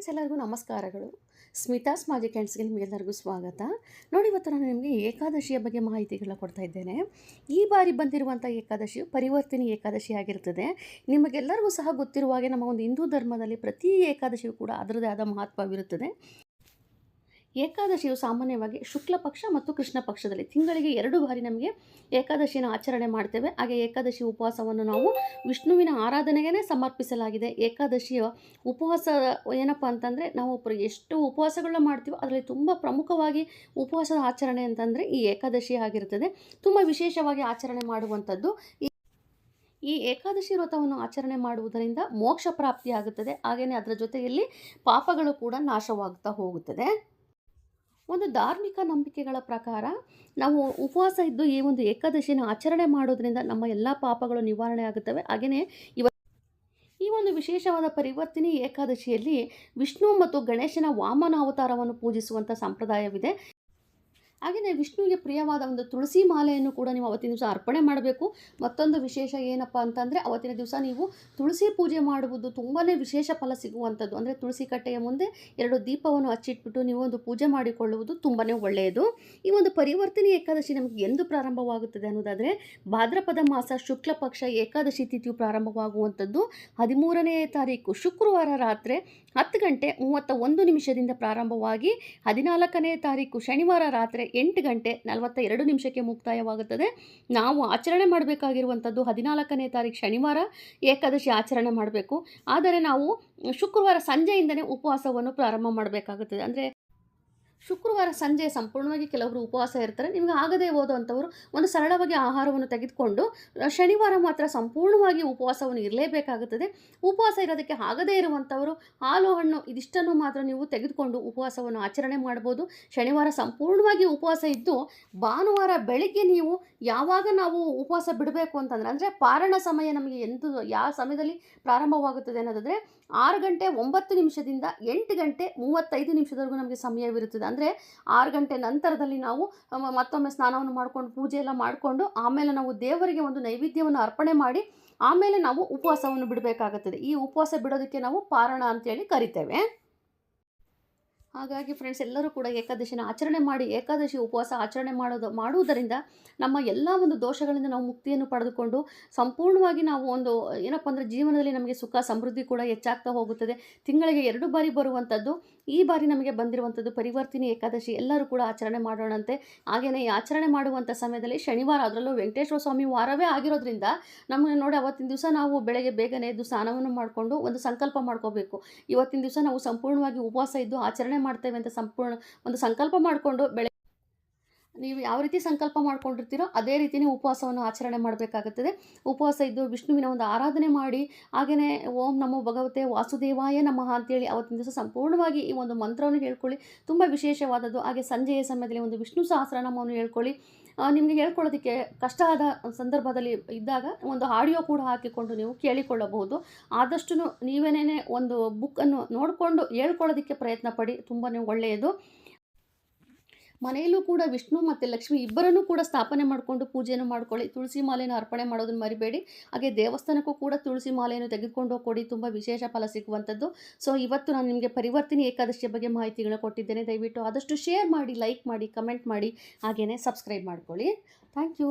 Friends, ಎಲ್ಲರಿಗೂ ನಮಸ್ಕಾರಗಳು. Smitha's magic ಹ್ಯಾಂಡ್ಸ್ಗೆ ನಿಮಗೆಲ್ಲರಿಗೂ ಸ್ವಾಗತ. ನೋಡಿ, ಇವತ್ತು ನಾನು ನಿಮಗೆ ಏಕಾದಶಿಯ ಬಗ್ಗೆ ಮಾಹಿತಿಗಳನ್ನ ಕೊಡ್ತಾ ಇದ್ದೇನೆ. ಈ ಬಾರಿ ಬಂದಿರುವಂಥ ಏಕಾದಶಿಯು ಪರಿವರ್ತನೆ ಏಕಾದಶಿ ಆಗಿರ್ತದೆ. ನಿಮಗೆಲ್ಲರಿಗೂ ಸಹ ಗೊತ್ತಿರುವ ಹಾಗೆ ನಮ್ಮ ಒಂದು ಹಿಂದೂ ಧರ್ಮದಲ್ಲಿ ಪ್ರತಿ ಏಕಾದಶಿಯು ಕೂಡ ಅದರದೇ ಆದ ಮಹತ್ವವಿರುತ್ತದೆ. ಏಕಾದಶಿಯು ಸಾಮಾನ್ಯವಾಗಿ ಶುಕ್ಲ ಪಕ್ಷ ಮತ್ತು ಕೃಷ್ಣ ಪಕ್ಷದಲ್ಲಿ ತಿಂಗಳಿಗೆ ಎರಡು ಬಾರಿ ನಮಗೆ ಏಕಾದಶಿಯನ್ನು ಆಚರಣೆ ಮಾಡ್ತೇವೆ. ಹಾಗೆ ಏಕಾದಶಿ ಉಪವಾಸವನ್ನು ನಾವು ವಿಷ್ಣುವಿನ ಆರಾಧನೆಗೇ ಸಮರ್ಪಿಸಲಾಗಿದೆ. ಏಕಾದಶಿಯ ಉಪವಾಸ ಏನಪ್ಪ ಅಂತಂದರೆ, ನಾವು ಒಬ್ಬರು ಎಷ್ಟು ಉಪವಾಸಗಳನ್ನ ಮಾಡ್ತೀವೋ ಅದರಲ್ಲಿ ತುಂಬ ಪ್ರಮುಖವಾಗಿ ಉಪವಾಸದ ಆಚರಣೆ ಅಂತಂದರೆ ಈ ಏಕಾದಶಿ ಆಗಿರ್ತದೆ. ತುಂಬ ವಿಶೇಷವಾಗಿ ಆಚರಣೆ ಮಾಡುವಂಥದ್ದು. ಈ- ಏಕಾದಶಿ ವ್ರತವನ್ನು ಆಚರಣೆ ಮಾಡುವುದರಿಂದ ಮೋಕ್ಷ ಪ್ರಾಪ್ತಿಯಾಗುತ್ತದೆ. ಹಾಗೆಯೇ ಅದರ ಜೊತೆಯಲ್ಲಿ ಪಾಪಗಳು ಕೂಡ ನಾಶವಾಗ್ತಾ ಹೋಗುತ್ತದೆ. ಒಂದು ಧಾರ್ಮಿಕ ನಂಬಿಕೆಗಳ ಪ್ರಕಾರ ನಾವು ಉಪವಾಸ ಇದ್ದು ಈ ಒಂದು ಏಕಾದಶಿನ ಆಚರಣೆ ಮಾಡೋದ್ರಿಂದ ನಮ್ಮ ಎಲ್ಲ ಪಾಪಗಳು ನಿವಾರಣೆ ಆಗುತ್ತವೆ. ಹಾಗೆಯೇ ಇವ ಈ ಒಂದು ವಿಶೇಷವಾದ ಪರಿವರ್ತನೆ ಏಕಾದಶಿಯಲ್ಲಿ ವಿಷ್ಣು ಮತ್ತು ಗಣೇಶನ ವಾಮನ ಅವತಾರವನ್ನು ಪೂಜಿಸುವಂಥ ಸಂಪ್ರದಾಯವಿದೆ. ಹಾಗೆಯೇ ವಿಷ್ಣುವಿಗೆ ಪ್ರಿಯವಾದ ಒಂದು ತುಳಸಿ ಮಾಲೆಯನ್ನು ಕೂಡ ನೀವು ಅವತ್ತಿನ ದಿವಸ ಅರ್ಪಣೆ ಮಾಡಬೇಕು. ಮತ್ತೊಂದು ವಿಶೇಷ ಏನಪ್ಪ ಅಂತಂದರೆ ಅವತ್ತಿನ ದಿವಸ ನೀವು ತುಳಸಿ ಪೂಜೆ ಮಾಡುವುದು ತುಂಬಾ ವಿಶೇಷ ಫಲ ಸಿಗುವಂಥದ್ದು. ಅಂದರೆ ತುಳಸಿ ಕಟ್ಟೆಯ ಮುಂದೆ ಎರಡು ದೀಪವನ್ನು ಹಚ್ಚಿಟ್ಬಿಟ್ಟು ನೀವು ಒಂದು ಪೂಜೆ ಮಾಡಿಕೊಳ್ಳುವುದು ತುಂಬಾ ಒಳ್ಳೆಯದು. ಈ ಒಂದು ಪರಿವರ್ತನೆ ಏಕಾದಶಿ ನಮಗೆ ಎಂದು ಪ್ರಾರಂಭವಾಗುತ್ತದೆ ಅನ್ನೋದಾದರೆ ಭಾದ್ರಪದ ಮಾಸ ಶುಕ್ಲ ಪಕ್ಷ ಏಕಾದಶಿ ತಿಥಿಯು ಪ್ರಾರಂಭವಾಗುವಂಥದ್ದು. ಹದಿಮೂರನೇ ತಾರೀಕು ಶುಕ್ರವಾರ ರಾತ್ರಿ ಹತ್ತು ಗಂಟೆ ಮೂವತ್ತ ಒಂದು ನಿಮಿಷದಿಂದ ಪ್ರಾರಂಭವಾಗಿ ಹದಿನಾಲ್ಕನೇ ತಾರೀಕು ಶನಿವಾರ ರಾತ್ರಿ ಎಂಟು ಗಂಟೆ ನಲವತ್ತ ಎರಡು ನಿಮಿಷಕ್ಕೆ ಮುಕ್ತಾಯವಾಗುತ್ತದೆ. ನಾವು ಆಚರಣೆ ಮಾಡಬೇಕಾಗಿರುವಂಥದ್ದು ಹದಿನಾಲ್ಕನೇ ತಾರೀಕು ಶನಿವಾರ, ಏಕಾದಶಿ ಆಚರಣೆ ಮಾಡಬೇಕು. ಆದರೆ ನಾವು ಶುಕ್ರವಾರ ಸಂಜೆಯಿಂದನೇ ಉಪವಾಸವನ್ನು ಪ್ರಾರಂಭ ಮಾಡಬೇಕಾಗುತ್ತದೆ. ಅಂದರೆ ಶುಕ್ರವಾರ ಸಂಜೆ ಸಂಪೂರ್ಣವಾಗಿ ಕೆಲವರು ಉಪವಾಸ ಇರ್ತಾರೆ. ನಿಮಗೆ ಆಗದೇ ಹೋದಂಥವರು ಒಂದು ಸರಳವಾಗಿ ಆಹಾರವನ್ನು ತೆಗೆದುಕೊಂಡು, ಶನಿವಾರ ಮಾತ್ರ ಸಂಪೂರ್ಣವಾಗಿ ಉಪವಾಸವನ್ನು ಇರಲೇಬೇಕಾಗುತ್ತದೆ. ಉಪವಾಸ ಇರೋದಕ್ಕೆ ಆಗದೇ ಇರುವಂಥವರು ಹಾಲು, ಹಣ್ಣು ಇದಿಷ್ಟನ್ನು ಮಾತ್ರ ನೀವು ತೆಗೆದುಕೊಂಡು ಉಪವಾಸವನ್ನು ಆಚರಣೆ ಮಾಡ್ಬೋದು. ಶನಿವಾರ ಸಂಪೂರ್ಣವಾಗಿ ಉಪವಾಸ ಇದ್ದು, ಭಾನುವಾರ ಬೆಳಿಗ್ಗೆ ನೀವು ಯಾವಾಗ ನಾವು ಉಪವಾಸ ಬಿಡಬೇಕು ಅಂತಂದರೆ, ಅಂದರೆ ಪಾರಣ ಸಮಯ ನಮಗೆ ಎಂದು ಯಾವ ಸಮಯದಲ್ಲಿ ಪ್ರಾರಂಭವಾಗುತ್ತದೆ ಅನ್ನೋದಾದರೆ ಆರು ಗಂಟೆ ಒಂಬತ್ತು ನಿಮಿಷದಿಂದ ಎಂಟು ಗಂಟೆ ಮೂವತ್ತೈದು ನಿಮಿಷದವರೆಗೂ ನಮಗೆ ಸಮಯವಿರುತ್ತದೆ. ಅಂದರೆ ಆರು ಗಂಟೆ ನಂತರದಲ್ಲಿ ನಾವು ಮತ್ತೊಮ್ಮೆ ಸ್ನಾನವನ್ನು ಮಾಡಿಕೊಂಡು ಪೂಜೆ ಎಲ್ಲ ಮಾಡಿಕೊಂಡು ಆಮೇಲೆ ನಾವು ದೇವರಿಗೆ ಒಂದು ನೈವೇದ್ಯವನ್ನು ಅರ್ಪಣೆ ಮಾಡಿ ಆಮೇಲೆ ನಾವು ಉಪವಾಸವನ್ನು ಬಿಡಬೇಕಾಗುತ್ತದೆ. ಈ ಉಪವಾಸ ಬಿಡೋದಕ್ಕೆ ನಾವು ಪಾರಣ ಅಂತೇಳಿ ಕರಿತೇವೆ. ಹಾಗಾಗಿ ಫ್ರೆಂಡ್ಸ್ ಎಲ್ಲರೂ ಕೂಡ ಏಕಾದಶಿನ ಆಚರಣೆ ಮಾಡಿ, ಏಕಾದಶಿ ಉಪವಾಸ ಆಚರಣೆ ಮಾಡೋದು, ಮಾಡುವುದರಿಂದ ನಮ್ಮ ಎಲ್ಲ ಒಂದು ದೋಷಗಳಿಂದ ನಾವು ಮುಕ್ತಿಯನ್ನು ಪಡೆದುಕೊಂಡು ಸಂಪೂರ್ಣವಾಗಿ ನಾವು ಒಂದು, ಏನಪ್ಪ ಅಂದರೆ ಜೀವನದಲ್ಲಿ ನಮಗೆ ಸುಖ, ಸಮೃದ್ಧಿ ಕೂಡ ಹೆಚ್ಚಾಗ್ತಾ ಹೋಗುತ್ತದೆ. ತಿಂಗಳಿಗೆ ಎರಡು ಬಾರಿ ಬರುವಂಥದ್ದು ಈ ಬಾರಿ ನಮಗೆ ಬಂದಿರುವಂಥದ್ದು ಪರಿವರ್ತಿನಿ ಏಕಾದಶಿ. ಎಲ್ಲರೂ ಕೂಡ ಆಚರಣೆ ಮಾಡೋಣಂತೆ. ಹಾಗೆಯೇ ಈ ಆಚರಣೆ ಮಾಡುವಂಥ ಸಮಯದಲ್ಲಿ ಶನಿವಾರ ಅದರಲ್ಲೂ ವೆಂಕಟೇಶ್ವರ ಸ್ವಾಮಿ ವಾರವೇ ಆಗಿರೋದ್ರಿಂದ ನಮಗೆ ನೋಡಿ ಅವತ್ತಿನ ದಿವಸ ನಾವು ಬೆಳಗ್ಗೆ ಬೇಗನೆ ಎದ್ದು ಸ್ನಾನವನ್ನು ಮಾಡಿಕೊಂಡು ಒಂದು ಸಂಕಲ್ಪ ಮಾಡ್ಕೋಬೇಕು. ಇವತ್ತಿನ ದಿವಸ ನಾವು ಸಂಪೂರ್ಣವಾಗಿ ಉಪವಾಸ ಇದ್ದು ಆಚರಣೆ ಮಾಡ್ತೇವೆ ಅಂತ ಸಂಪೂರ್ಣ ಒಂದು ಸಂಕಲ್ಪ ಮಾಡಿಕೊಂಡು ಬೆಳೆ ನೀವು ಯಾವ ರೀತಿ ಸಂಕಲ್ಪ ಮಾಡ್ಕೊಂಡಿರ್ತೀರೋ ಅದೇ ರೀತಿಯೇ ಉಪವಾಸವನ್ನು ಆಚರಣೆ ಮಾಡಬೇಕಾಗುತ್ತದೆ. ಉಪವಾಸ ಇದ್ದು ವಿಷ್ಣುವಿನ ಒಂದು ಆರಾಧನೆ ಮಾಡಿ ಹಾಗೆಯೇ ಓಂ ನಮೋ ಭಗವತೆ ವಾಸುದೇವಾಯ ನಮಃ ಅಂತೇಳಿ ಅವತ್ತಿನ ದಿವಸ ಸಂಪೂರ್ಣವಾಗಿ ಈ ಒಂದು ಮಂತ್ರವನ್ನು ಹೇಳ್ಕೊಳ್ಳಿ. ತುಂಬ ವಿಶೇಷವಾದದ್ದು. ಹಾಗೆ ಸಂಜೆಯ ಸಮಯದಲ್ಲಿ ಒಂದು ವಿಷ್ಣು ಸಹಸ್ರನಾಮವನ್ನು ಹೇಳ್ಕೊಳ್ಳಿ. ನಿಮಗೆ ಹೇಳ್ಕೊಳ್ಳೋದಕ್ಕೆ ಕಷ್ಟ ಆದ ಸಂದರ್ಭದಲ್ಲಿ ಇದ್ದಾಗ ಒಂದು ಆಡಿಯೋ ಕೂಡ ಹಾಕಿಕೊಂಡು ನೀವು ಕೇಳಿಕೊಳ್ಳಬಹುದು. ಆದಷ್ಟು ನೀವೇನೇ ಒಂದು ಬುಕ್ಕನ್ನು ನೋಡಿಕೊಂಡು ಹೇಳ್ಕೊಳ್ಳೋದಕ್ಕೆ ಪ್ರಯತ್ನ ಪಡಿ ತುಂಬಾ ಒಳ್ಳೆಯದು. ಮನೆಯಲ್ಲೂ ಕೂಡ ವಿಷ್ಣು ಮತ್ತು ಲಕ್ಷ್ಮಿ ಇಬ್ಬರನ್ನೂ ಕೂಡ ಸ್ಥಾಪನೆ ಮಾಡಿಕೊಂಡು ಪೂಜೆಯನ್ನು ಮಾಡ್ಕೊಳ್ಳಿ. ತುಳಸಿ ಮಾಲೆಯನ್ನು ಅರ್ಪಣೆ ಮಾಡೋದನ್ನು ಮರಿಬೇಡಿ. ಹಾಗೆ ದೇವಸ್ಥಾನಕ್ಕೂ ಕೂಡ ತುಳಸಿ ಮಾಲೆಯನ್ನು ತೆಗೆದುಕೊಂಡು ಕೊಡಿ ತುಂಬ ವಿಶೇಷ ಫಲ ಸಿಗುವಂಥದ್ದು. ಸೊ ಇವತ್ತು ನಾನು ನಿಮಗೆ ಪರಿವರ್ತನೆ ಏಕಾದಶಿಯ ಬಗ್ಗೆ ಮಾಹಿತಿಗಳನ್ನ ಕೊಟ್ಟಿದ್ದೇನೆ. ದಯವಿಟ್ಟು ಆದಷ್ಟು ಶೇರ್ ಮಾಡಿ ಲೈಕ್ ಮಾಡಿ ಕಮೆಂಟ್ ಮಾಡಿ. ಹಾಗೆಯೇ ಸಬ್ಸ್ಕ್ರೈಬ್ ಮಾಡ್ಕೊಳ್ಳಿ. Thank you